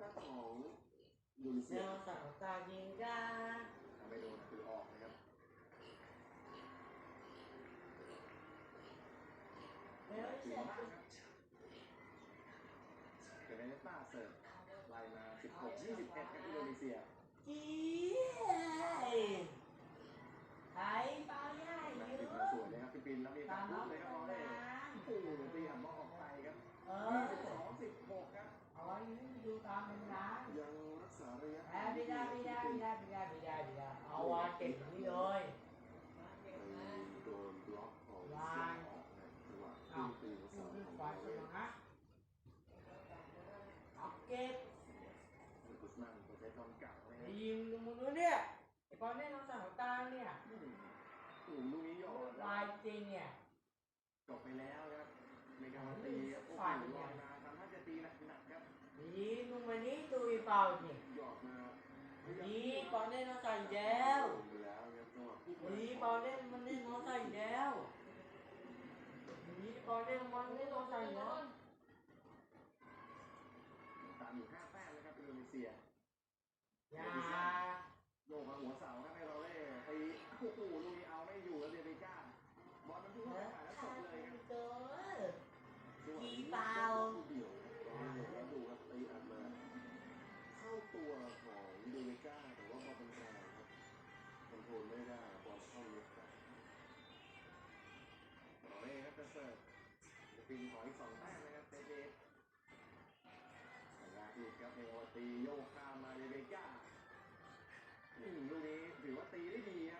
แรกของอินโดนีเซีแนยวสั่งตายิงกันทำไม่โดนคือออกนะครับแนวถือเสร็จมากครับเกเรเนต้าเสิร์ฟไล่มา 16 21ครับอินโดนีเซียจีไทยเปล่าใหญ่นักเยติดอะมาสวยเลยครับฟิลิปปินส์แล้วมีตาการมลุน้อกงเลยไปครับตน้องรเล่งนั้นโอ้โหตีหันบอลออกไปครับเออ22 ดูตามเป็นร้านยังรักษาระยะแอบไม่ได้ไม่ได้ไม่ได้ไม่ได้ไม่ได้ไม่ได้เอาวางเก่งนี่เลยโดนบล็อกของเสียงออกนะจังหวะขึ้นตีของดูสาวดูของไฟโอไปเล่นะเอาเก็บกุสมันตัวใช้ความเก่าเลยครับยิงดูมึงดูเนี่ยไอ้บอลเนี่ยน้องสั่งตาเนี่ยอืมอืมลูกนี้หยอดลายจริงเนี่ยจบไปแล้วครับในการตีครับโอ้โห มึงมานี่ตุยเปล่าเนี่ยหยอดมายิงบอลเนี่ยน้องสั่งแล้วลงไปแล้วครับจังหวะพุ่งมายิงบอลเนี่ยมันเนี่น้องสั่งแล้วยิงบอลเนี่ยมันเนี่น้องสั่งแล้วตามอยู่ห้าแต้มนะครับอินโดนีเซียยาโยกมาหัวเสาครับให้เราได้ตีโอ้โหลูกนี้เอาไม่อยู่แล้วเดวิก้าบอลมันพุ่งเข้าไปแล้วจบเลยครับกีเดี่ยวแล้ว ตัวของเดวิก้าแต่ว่าบอลเป็นกลางครับคอนโทรลไม่ได้บอลเข้าลึกไปต่อเลยครับจะเสิร์ฟจะปีนขออีกสองแต้มนะครับเตเตลากอีกครับเอวตีโยกข้ามมาเดวิก้าลูกนี้ถือว่าตีได้ดีครับ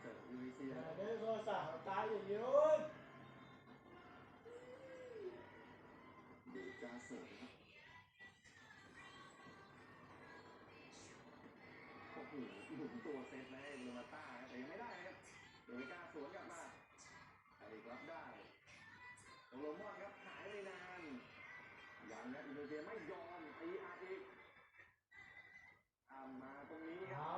เปลี่ยนเสิร์ฟยูนิเซียเดี๋ยวก็สั่งตายอยู่ยืนเดจ้าเสิร์ฟครับโอ้โหหมุนตัวเซตมาให้โรมาต้าครับแต่ยังไม่ได้นะครับเดวิก้าสวนกลับมาไอ้รับได้โอโลมอนครับหายไปนานยังนะอินโดนีเซียไม่ยอมตีอาอีกตามมาตรงนี้ครับขึ้น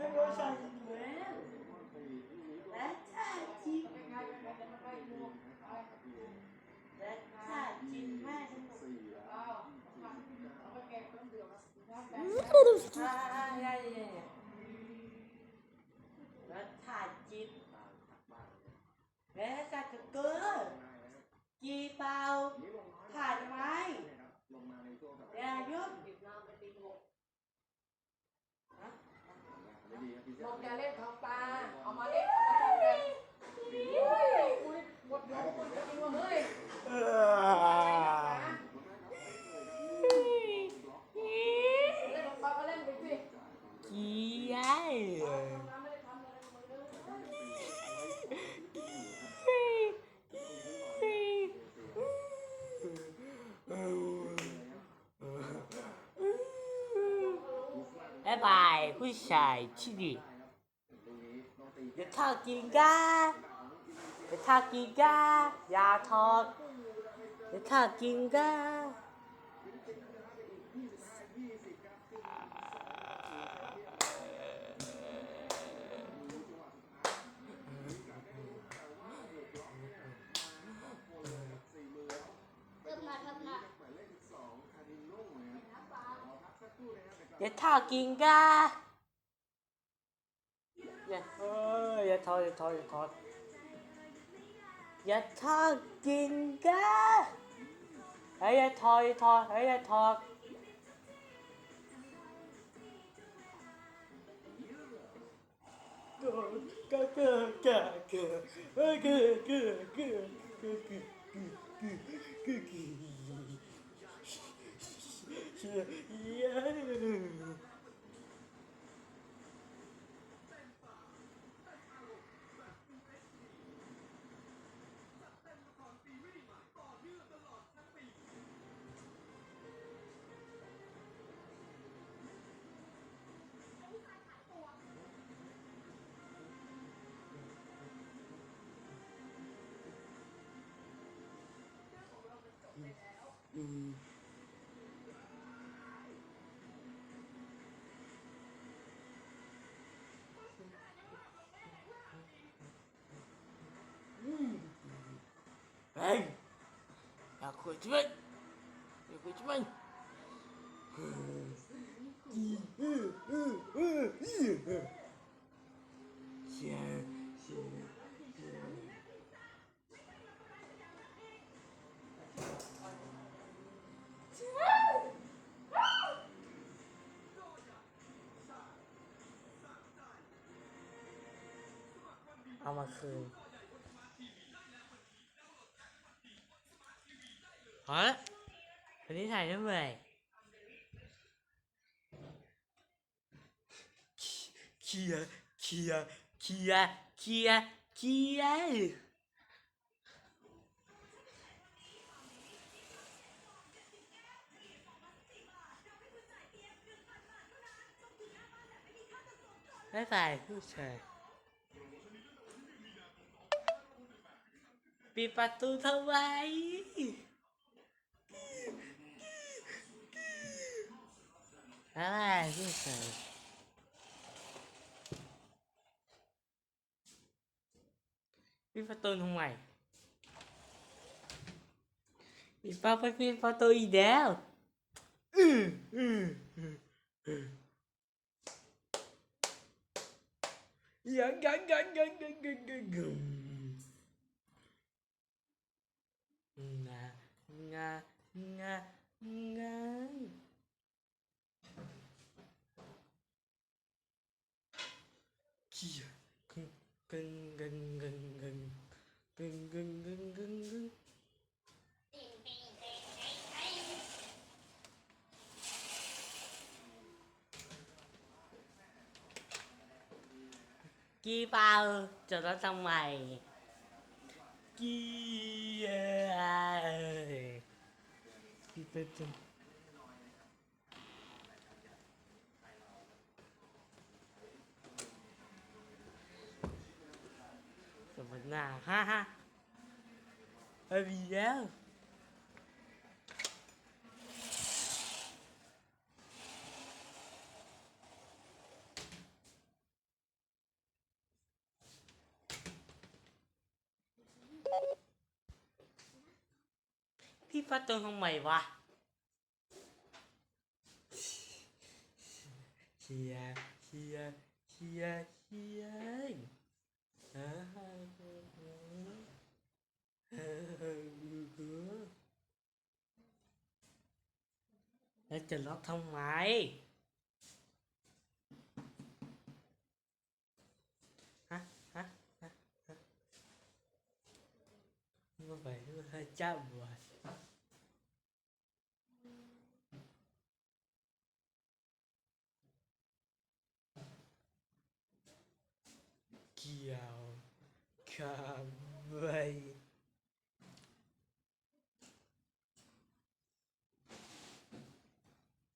เนี่ยน้องสั่งอีแดกตีลูกนี้ก็และถ้าจิ้มและถ้าจิ้มแม่ฉันสี่แล้วอ่าใช่ใช่และถ้าจิ้มตามถักบ้านและถ้าจะเกิดจีเปล่านี่ลงน้อายทำไมครับลงมแบบอย่ายุ่งไม่ดีครับ จะเล่นท้องปลาเอามาเล่นเอามาเล่นกันอุ้ยอุ้ยหมดหนูหมดจริงว่ะเฮ้ยเล่นท้องปลาก็เล่นไปสิเกี้ยบายผู้ชายที่ดี อย่าทาดกินกาอย่าทาดกินกายาทอดอย่าทอดกินกาอย่าทอดกินกา ทอยทอยถอดอย่าทอดกินกันเฮ้ยอย่าทอยทอยไอ้ยอย่าทอยก็เกิดเกิดเกิดเกิดเกิดเกิดเกิด ừ. Đây Là của chúng mình Là của chúng mình Ừ. Ừ. Ừ. Ừ. Ừ. เอามาคืนพอละวันนี้ถ่ายได้เมื่อไหร่เคลียร์เคลียร์เคลียร์เคลียร์เคลียร์บ๊ายบายผู้ชาย ปิดประตูทำไมอะไรพี่เสยปิดประตูทำไมปิดประตูปิดประตูอีกแล้วอืออืออืออือยังยังยั ngà ngai kia cưng cưng cưng cưng cưng cưng cưng cưng cưng cưng bao, cho nó xong mày. Kia. เป็ดกันสมนาฮ่าฮ่าเอ้ยแล้วพี่ฟ้าตัวทำไมวะ Chia chia chia chia Để chờ nó thông mày Hả? Hả? Hả? Hả? Nó phải hơi chậm rồi Tchau. Acabei.